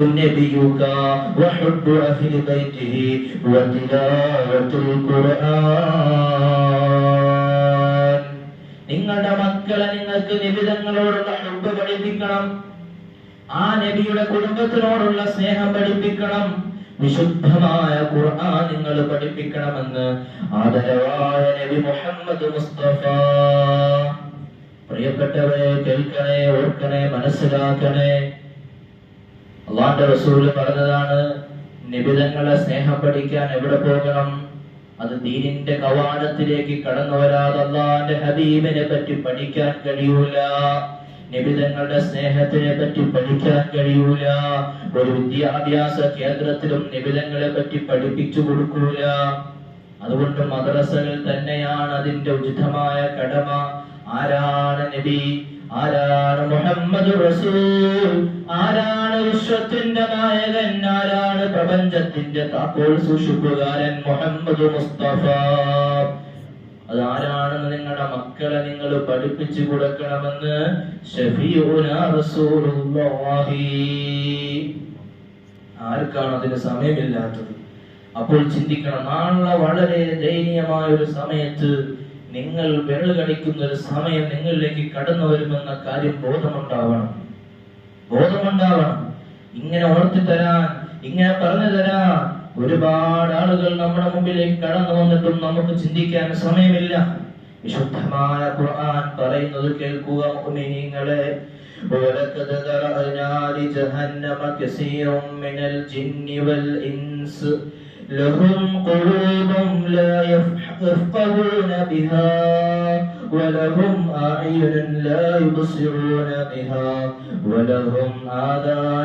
نبيك وحب أهل بيته وتلاوة القرآن നിങ്ങളുടെ മക്കളെ നിങ്ങൾക്ക് നിബിധങ്ങളോടുള്ള ഹുബ് പഠിപ്പിക്കണം ആ നബിയുടെ കുടുംബത്തിനോടുള്ള സ്നേഹം പഠിപ്പിക്കണം വിശുദ്ധമായ ഖുർആൻ നിങ്ങൾ പഠിപ്പിക്കണമെന്ന് ആദരവായ നബി മുഹമ്മദ് മുസ്തഫ പ്രിയപ്പെട്ടവരെ കേൾക്കണേ ഓർക്കണേ മനസ്സിലാക്കണേ അള്ളാന്റെ റസൂൽ പറഞ്ഞതാണ് നിബിതങ്ങളെ സ്നേഹം പഠിക്കാൻ എവിടെ പോകണം? അത് ദീനിന്റെ കവാടത്തിലേക്ക് കടന്നു വരാതെ അള്ളാന്റെ ഹബീബിനെ പറ്റി പഠിക്കാൻ കഴിയൂല. നിബിതങ്ങളുടെ സ്നേഹത്തിനെ പറ്റി പഠിക്കാൻ കഴിയൂല. ഒരു വിദ്യാഭ്യാസ കേന്ദ്രത്തിലും നിബിതങ്ങളെ പറ്റി പഠിപ്പിച്ചു കൊടുക്കൂല. അതുകൊണ്ട് മദ്രസകൾ തന്നെയാണ് അതിന്റെ ഉചിതമായ കടമ. ആരാണ് നബി? ആരാണ് മുഹമ്മദ് റസൂൽ? ആരാണ് വിശ്വത്തിന്റെ നായകൻ? ആരാണ് പ്രപഞ്ചത്തിന്റെ താക്കോൽ സൂക്ഷിപ്പുകാരൻ മുഹമ്മദ് മുസ്തഫ? അത് ആരാണെന്ന് നിങ്ങളുടെ മക്കളെ നിങ്ങൾ പഠിപ്പിച്ചു കൊടുക്കണമെന്ന് ആർക്കാണ് അതിന് സമയമില്ലാത്തത്? അപ്പോൾ ചിന്തിക്കണം നാളെ വളരെ ദയനീയമായ ഒരു സമയത്ത് നിങ്ങൾ വെള്ളു കളിക്കുന്ന ഒരു സമയം നിങ്ങളിലേക്ക് കടന്നു വരുമെന്ന കാര്യം ബോധമുണ്ടാവണം ബോധമുണ്ടാവണം ഇങ്ങനെ ഓർത്തി തരാൻ ഇങ്ങനെ പറഞ്ഞു തരാൻ ഒരുപാട് ആളുകൾ നമ്മുടെ മുമ്പിലേക്ക് കടന്നു വന്നിട്ടും നമുക്ക് ചിന്തിക്കാൻ സമയമില്ല വിശുദ്ധമായ ഖുർആൻ പറയുന്നത് കേൾക്കുക മുഅ്മിനീങ്ങളെ ولقد ذرأنا لجهنم كثير من الجن والإنس لهم قلوب لا يفقهون بها ولهم أعين لا يبصرون بها ولهم آذان